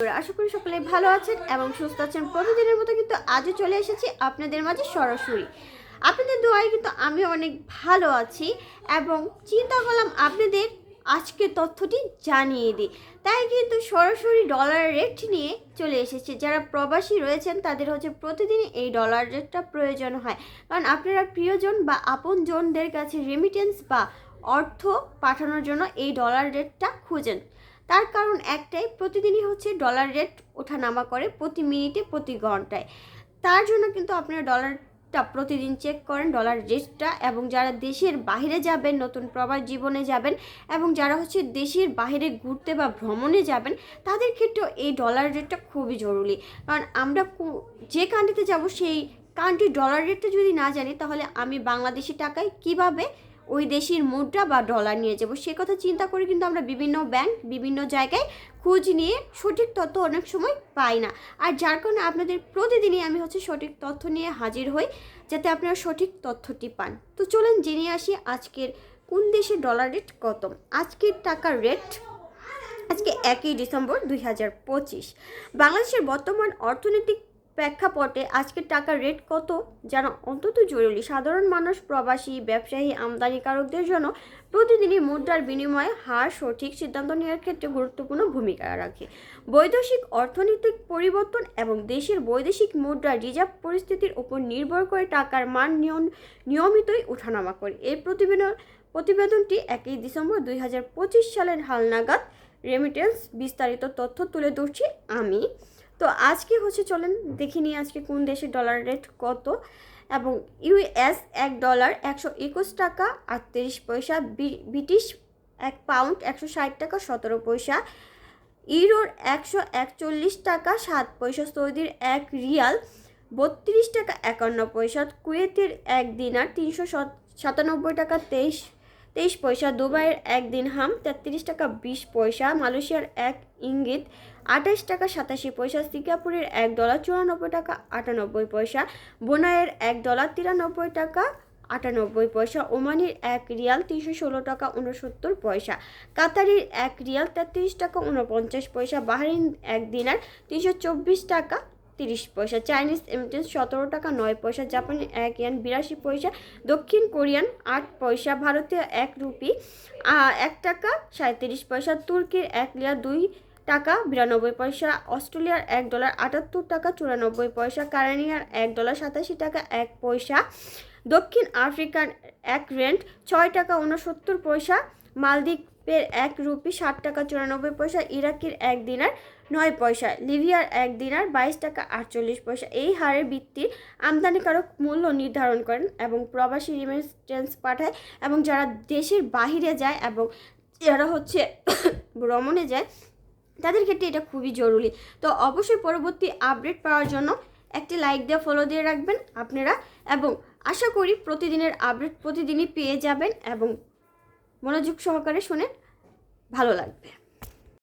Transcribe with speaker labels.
Speaker 1: আশা করি সকলে ভালো আছেন এবং সুস্থ আছেন। প্রতিদিনের মতো কিন্তু আজও চলে এসেছি আপনাদের মাঝে সরাসরি। আপনাদের দোয়ায় কিন্তু আমি অনেক ভালো আছি এবং চিন্তা করলাম আপনাদের আজকে তথ্যটি জানিয়ে দিই। তাই কিন্তু সরাসরি ডলার রেট নিয়ে চলে এসেছে। যারা প্রবাসী রয়েছেন, তাদের হচ্ছে প্রতিদিন এই ডলার রেটটা প্রয়োজন হয়। কারণ আপনারা প্রিয়জন বা আপনজনদের কাছে রেমিটেন্স বা অর্থ পাঠানোর জন্য এই ডলার রেটটা খুঁজেন। তার কারণ একটাই, প্রতিদিনই হচ্ছে ডলার রেট ওঠানামা করে প্রতি মিনিটে, প্রতি ঘন্টায়। তার জন্য কিন্তু আপনারা ডলারটা প্রতিদিন চেক করেন ডলার রেটটা এবং যারা দেশের বাইরে যাবেন, নতুন প্রবাস জীবনে যাবেন, এবং যারা হচ্ছে দেশের বাইরে ঘুরতে বা ভ্রমণে যাবেন, তাদের ক্ষেত্রেও এই ডলার রেটটা খুবই জরুরি। কারণ আমরা যে কান্ট্রিতে যাব, সেই কান্ট্রির ডলার রেটটা যদি না জানি, তাহলে আমি বাংলাদেশি টাকায় কীভাবে ওই দেশের মুদ্রা বা ডলার নিয়ে যাব। সে কথা চিন্তা করে কিন্তু আমরা বিভিন্ন ব্যাংক বিভিন্ন জায়গায় খোঁজ নিয়ে সঠিক তথ্য অনেক সময় পাই না। আর যার কারণে আপনাদের প্রতিদিনই আমি হচ্ছে সঠিক তথ্য নিয়ে হাজির হই, যাতে আপনারা সঠিক তথ্যটি পান। তো চলুন জেনে আসি আজকের কোন দেশের ডলার রেট কত? আজকের টাকার রেট আজকে একই ডিসেম্বর দুই হাজার পঁচিশ। বাংলাদেশের বর্তমান অর্থনৈতিক প্রেক্ষাপটে আজকের টাকার রেট কত? জানা অন্তত জরুরি। সাধারণ মানুষ, প্রবাসী, ব্যবসায়ী, আমদানিকারকদের জন্য প্রতিদিনই মুদ্রার বিনিময়ে হার সঠিক সিদ্ধান্ত নেওয়ার ক্ষেত্রে গুরুত্বপূর্ণ ভূমিকা রাখে। বৈদেশিক অর্থনৈতিক পরিবর্তন এবং দেশের বৈদেশিক মুদ্রা রিজার্ভ পরিস্থিতির উপর নির্ভর করে টাকার মান নিয়মিতই ওঠানামা করে। এই প্রতিবেদন, প্রতিবেদনটি একই ডিসেম্বর দুই হাজার পঁচিশ সালের হালনাগাদ রেমিটেন্স বিস্তারিত তথ্য তুলে ধরছি আমি। তো আজকে হচ্ছে চলেন দেখে নিই আজকে কোন দেশের ডলার রেট কত এবং ইউএস এক ডলার একশো একুশ টাকা আটত্রিশ পয়সা ব্রিটিশ এক পাউন্ড একশো ষাট টাকা সতেরো পয়সা, ইউরোর একশো একচল্লিশ টাকা সাত পয়সা, সৌদির এক রিয়াল বত্রিশ টাকা একান্ন পয়সা, কুয়েতের এক দিনার তিনশো সাতানব্বই টাকা তেইশ তেইশ পয়সা, দুবাইয়ের এক দিন হাম, তেত্রিশ টাকা বিশ পয়সা, মালয়েশিয়ার এক ইঙ্গিত আঠাশ টাকা সাতাশি পয়সা, সিঙ্গাপুরের এক ডলার চুরানব্বই টাকা আটানব্বই পয়সা, বোনাইয়ের এক ডলার তিরানব্বই টাকা আটানব্বই পয়সা, ওমানির এক রিয়াল তিনশো ষোলো টাকা উনসত্তর পয়সা, কাতারির এক রিয়াল তেত্রিশ টাকা উনপঞ্চাশ পয়সা, বাহরিন এক দিনার তিনশো চব্বিশ টাকা তিরিশ পয়সা, চাইনিজ এমিটেন্স সতেরো টাকা, নয় পয়সা, জাপানি এক ইয়ান, বিরাশি পয়সা, দক্ষিণ কোরিয়ান আট পয়সা, ভারতীয় এক রুপি এক টাকা সাঁত্রিশ পয়সা, তুর্কির এক লিয়া দুই টাকা, বিরানব্বই পয়সা, অস্ট্রেলিয়ার এক ডলার আটাত্তর টাকা, চুরানব্বই পয়সা কারানিয়ার এক ডলার সাতাশি টাকা, এক পয়সা, দক্ষিণ আফ্রিকার এক রেন্ট ছয় টাকা উনসত্তর পয়সা মালদ্বীপের এক রুপি ষাট টাকা চুরানব্বই পয়সা, ইরাকের এক দিনার নয় পয়সা, লিবিয়ার এক দিনার বাইশ টাকা আটচল্লিশ পয়সা। এই হারের ভিত্তির আমদানিকারক মূল্য নির্ধারণ করেন এবং প্রবাসী রিমিটেন্স পাঠায় এবং যারা দেশের বাহিরে যায় এবং যারা হচ্ছে ভ্রমণে যায়, তাদের ক্ষেত্রে এটা খুবই জরুরি। তো অবশ্যই পরবর্তী আপডেট পাওয়ার জন্য একটি লাইক দিয়ে ফলো দিয়ে রাখবেন আপনারা এবং আশা করি প্রতিদিনের আপডেট প্রতিদিনই পেয়ে যাবেন এবং মনোযোগ সহকারে শুনে ভালো লাগবে।